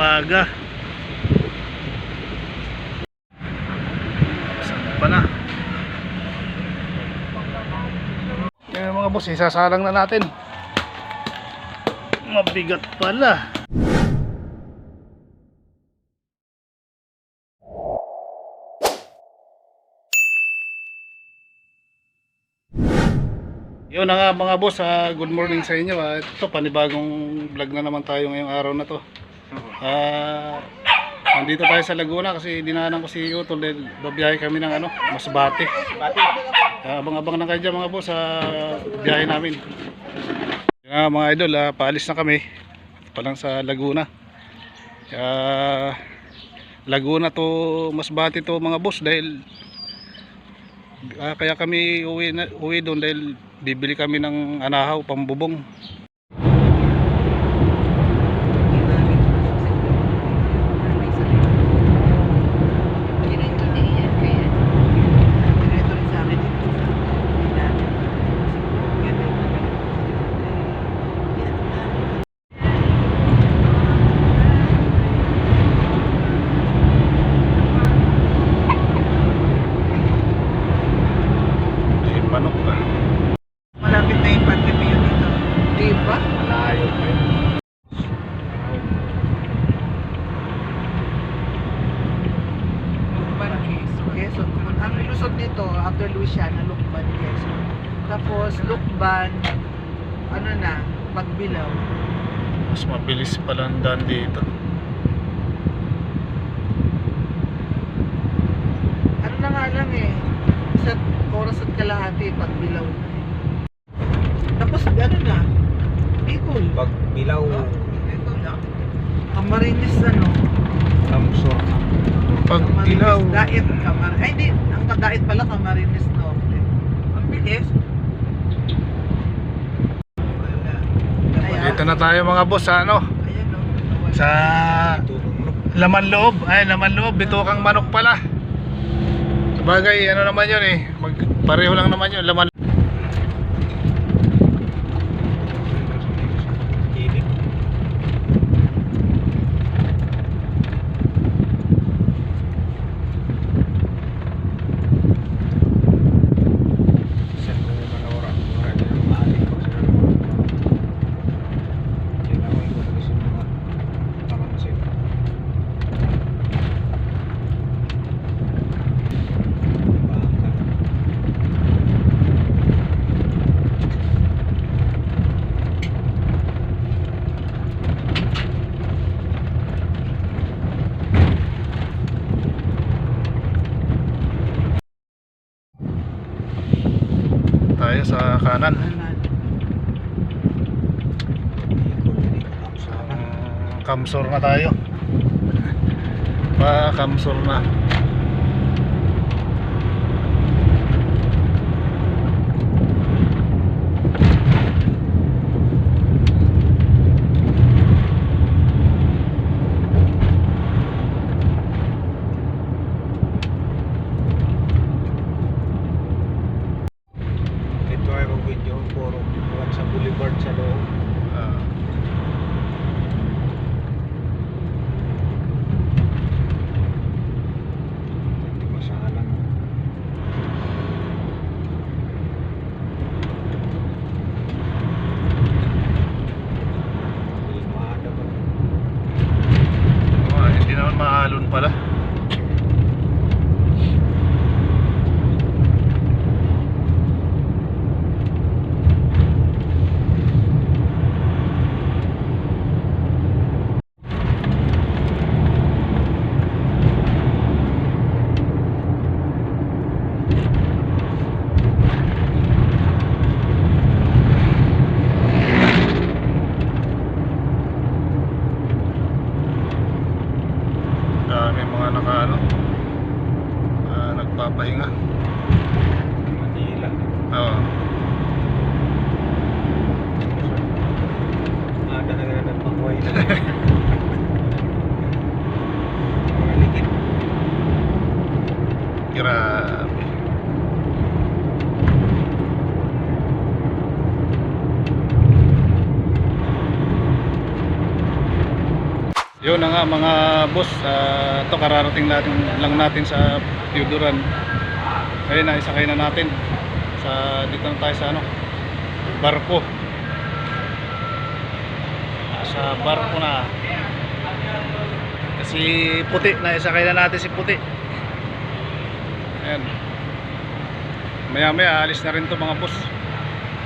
umaga. Saan pa na? Mga boss, isasalang na natin. Mabigat pala. Yun na nga mga boss, ah, good morning sa inyo. Ah, ito, panibagong vlog na naman tayo ngayong araw na to. Ah, nandito tayo sa Laguna kasi dinaanan ko si Utol dahil babiyahe kami ng ano, Masbate. Ah, abang-abang na kayo dyan mga boss sa biyahe namin. Nga mga idol, ah, paalis na kami. Pa lang sa Laguna. Ah, Laguna to Masbate to mga boss dahil Ah, kaya kami uwi, na, uwi doon dahil bibili kami ng anahaw, pambubong. Eh, manok pa. Malapit na yung pandemya dito. Di ba? Malayo pa yun. Lukban, Quezon. Quezon. Ang lusot dito, after Luciana, Lukban, Quezon. Tapos, Lukban, ano na, Pagbilaw. Mas mabilis pala ang daan dito. Ano na nga lang eh, sa oras at kalahati, Pagbilaw na eh. Tapos, ano na, Bicol. Pag bilaw, Oh, Bicol na. Camarines, ano, kamsor. Pag Camarines, ilaw. Daet, Camar... Ay, hindi. Ang Daet pala, Camarines Norte. Ang bilis. Ayan. Dito na tayo mga boss sa ano? Sa laman loob. Ay, laman loob. Bitukang manok pala. Sabagay, ano naman yun eh. Pareho lang naman yun. Laman Init. Sa mga manora, mura din ang maalik ko sa Kinawin ko na kasi mga tamansin. Baka. tayo sa kanan. Kamsor na tayo. Pa Kamsor na. Ito ay mag-video puro buwan sa boulevard sa loob. Ah, Hindi masalang. Limada ba? ah, hindi naman maalon pala. Yun na nga mga boss, ah, ito kararating natin lang natin sa Piuduran. Ayun na, isakay na natin. Sa, dito na tayo sa ano, barko. Sa barko na. Kasi puti, na isakay na natin si puti. Ayan. Maya maya, alis na rin to mga boss.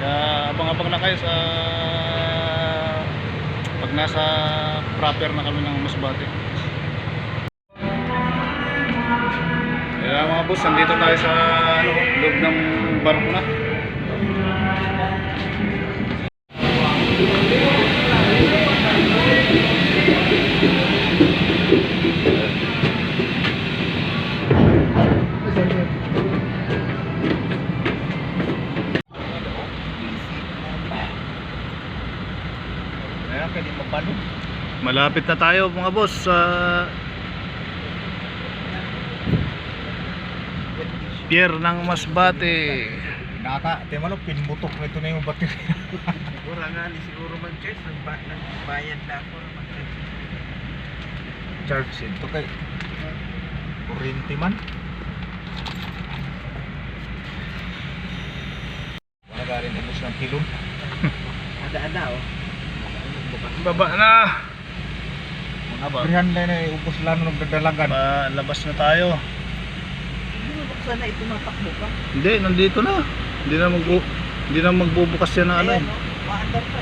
Kaya abang-abang na kayo sa pag nasa proper na kami ng Masbate. Kaya mga boss, nandito tayo sa ano, loob ng barko na. Malapit na tayo mga boss sa pier ng Masbate. Naka, te malo pinbutok na ito na yung baterya. Siguro nga ni siguro nagba nagbayad na ako man church. Charge ito kay kuryente man. Wala ka rin ubos ng kilon. Ada-ada oh. Baba na. Mga brihan na na ubos lang ng dadalagan. Palabas na tayo. Hindi mo buksan na ito matakbo pa. Hindi, nandito na. Hindi na magbu hindi na magbubukas yan ng ano. eh. Ayan, oh. Ma-under pa?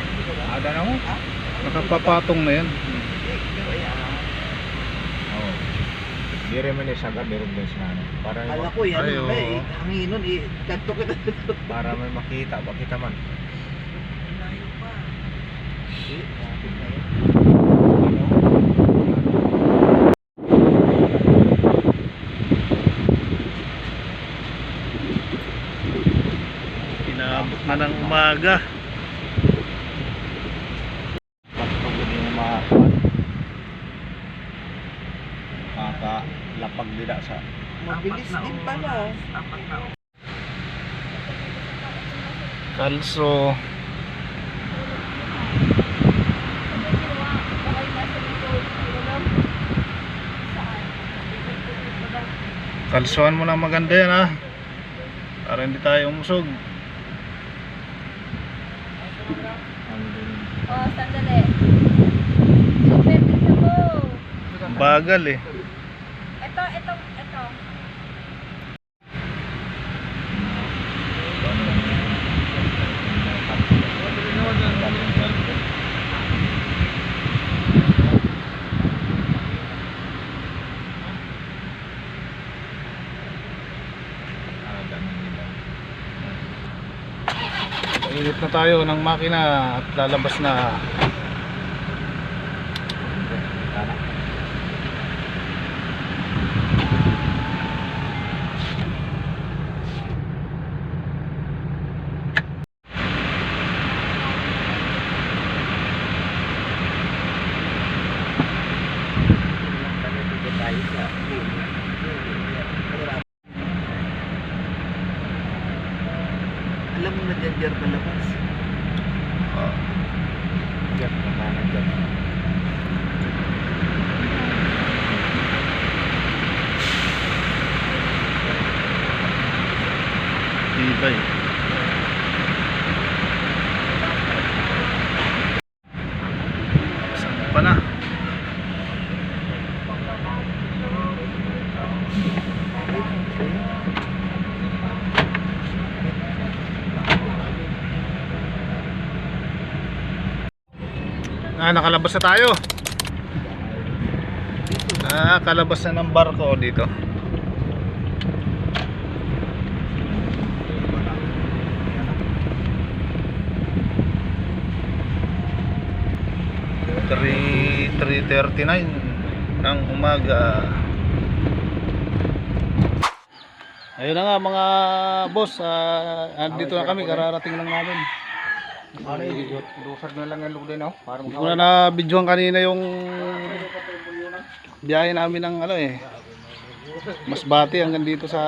Ada na mo. Ha? Nakapapatong na yan. Pero ayan. Oo. Dire man ni sagad dire din sa ano. Para Kala ko yan, Ay, oo. eh, hanginon, eh, kanto kita dito. para may makita ba kita man. Layo pa. Eh, natin na yan. Inaabot mga Maka lapag dila sa Mabilis din pala. Kalso. Kalsuhan mo lang maganda yan ha. Para hindi tayo umusog. ano din. Oh, sandali. Super pizza ko. Ang Bagal eh. Ito, ito, ito. Init na tayo ng makina at lalabas na. Tibay. Saan pa na? Ah, nakalabas na tayo. Ah, kalabas na ng barko dito. 3.39 ng umaga. Ayun na nga mga boss, ah, andito na kami, kararating lang namin. Dusag na lang ang? Para Hindi ko na na-videoan kanina yung biyahe namin ng ano eh. Masbate hanggang dito sa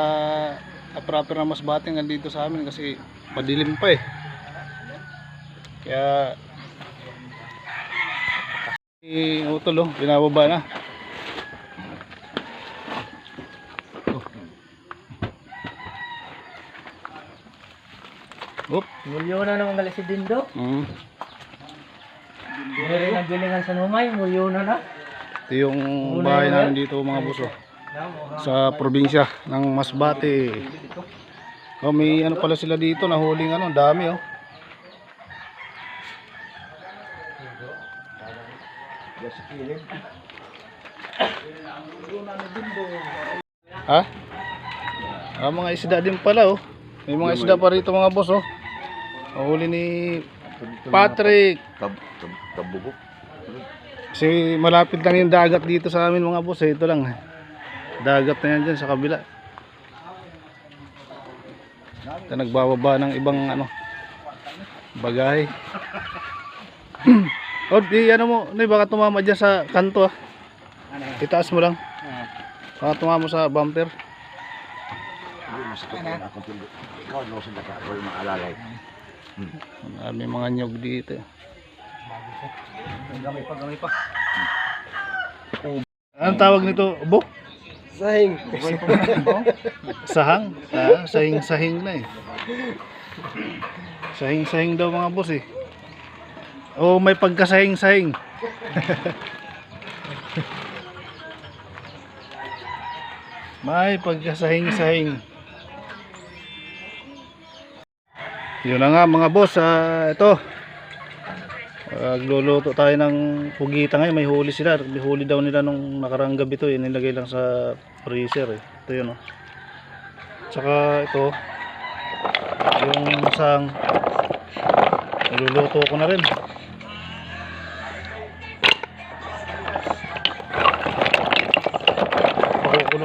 ah, proper na Masbate hanggang dito sa amin kasi padilim pa eh. Kaya Eh, utol oh, binababa na. Oh. Oop. Mulyo na naman gali si Dindo. Mm. Hindi rin nagbilingan sa numay, mulyo na na. Ito yung bahay namin dito mga buso. Sa probinsya ng Masbate. Oh, may ano pala sila dito, nahuling ano, ang dami oh. Just killing. Ha? Ah, mga isda din pala oh. May mga isda pa rito mga boss oh. Nahuli ni Patrick. Tab, tab, tabugok. Kasi malapit lang yung dagat dito sa amin mga boss eh. Ito lang. Dagat na yan dyan sa kabila. Ito nagbababa ng ibang ano bagay. o di ano mo, Noy, baka tumama dyan sa kanto ah. Itaas mo lang. Baka tumama sa bumper. Hindi, masakit na akong tulo. Ikaw, no, sa ako yung maalalay. May mga nyog dito. Gamay pa, gamay pa. Anong tawag nito? Bo? Sahing. Sahang? Ah, sahing-sahing na eh. Sahing-sahing daw mga boss eh. O may pagkasahing-sahing. may pagkasahing-sahing. Yun na nga mga boss, ah, ito. Nagluluto tayo ng pugita ngayon, may huli sila. May huli daw nila nung nakarang gabi to, eh. nilagay lang sa freezer eh. Ito yun oh. Tsaka ito, yung isang niluluto ko na rin.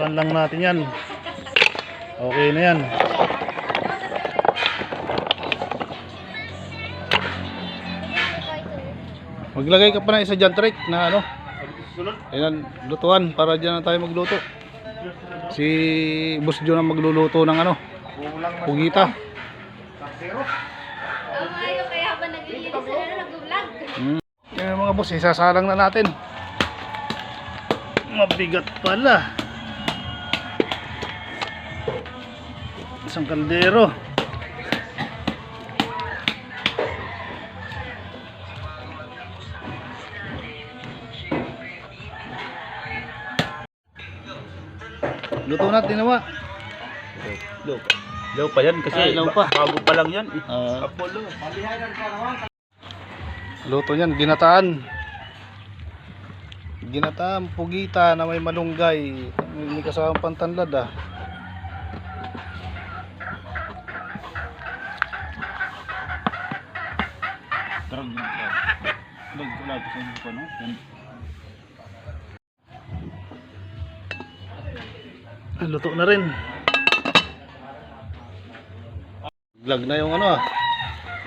Pakukuluan lang natin yan. Okay na yan. Maglagay ka pa na isa dyan, Trek, na ano. Ayan, lutuan para dyan na tayo magluto. Si Boss John ang magluluto ng ano, pugita. Yun, kaya habang naglilinis na nag-vlog. Mm. Yan mga boss, isasalang na natin. Mabigat pala. Isang kaldero. Luto natin naman. Low pa. Low pa yan kasi Ay, low pa. bago pa lang yan. Ah, Apollo. luto niyan, ginataan. Ginataan, pugita na may malunggay. May kasamang pantanlad ah. Tarang din. Lag lag sa inyo pa no. Ah, Luto na rin. Vlog na yung ano ah.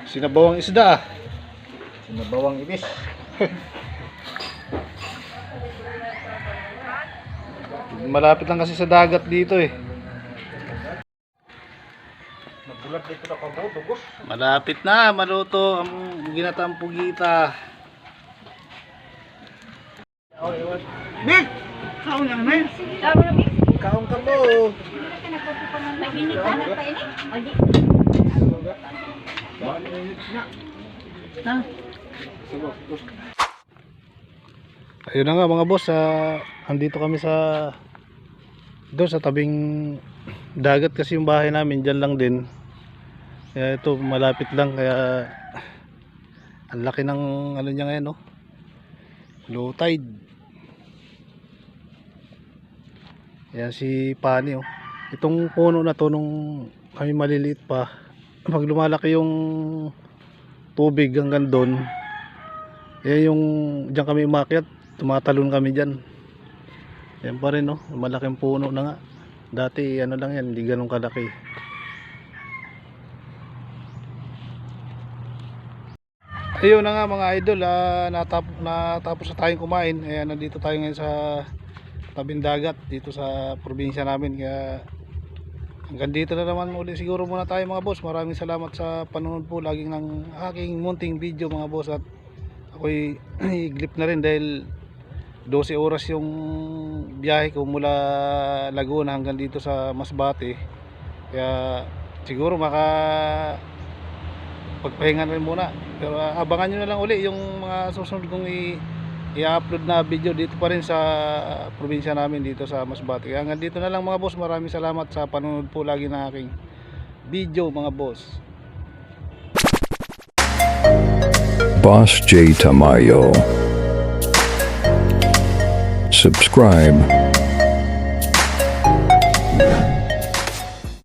Sinabawang isda ah. Sinabawang ibis. Malapit lang kasi sa dagat dito eh. Dito na kabaw, dugos. Malapit na maluto ang ginatang pugita. Big! Kaon lang naman. Tama na, Miss. Kaon ka mo. May minute na pa ini. Adi. Ayun na nga mga boss, ah, andito kami sa doon sa tabing dagat kasi yung bahay namin diyan lang din. Kaya ito malapit lang kaya ang laki ng ano niya ngayon no. Low tide. Yan si Pani oh. Itong puno na to nung kami maliliit pa. Pag lumalaki yung tubig hanggang doon, yan yung diyan kami umakyat, tumatalon kami diyan. Yan pa rin no, malaking puno na nga. Dati ano lang yan, hindi ganun kalaki. Ayun na nga mga idol, ah, natap, natapos na tayong kumain. Ayan, nandito tayo ngayon sa tabing dagat dito sa probinsya namin. Kaya hanggang dito na naman uli siguro muna tayo mga boss. Maraming salamat sa panonood po laging ng aking munting video mga boss at ako'y iglip na rin dahil 12 oras yung biyahe ko mula Laguna hanggang dito sa Masbate. Kaya siguro maka pagpahinga na rin muna. Pero uh, abangan nyo na lang uli yung mga susunod kong i-upload na video dito pa rin sa probinsya namin dito sa Masbate. Hanggang dito na lang mga boss. Maraming salamat sa panonood po lagi ng aking video mga boss. Boss J. Tamayo. Subscribe.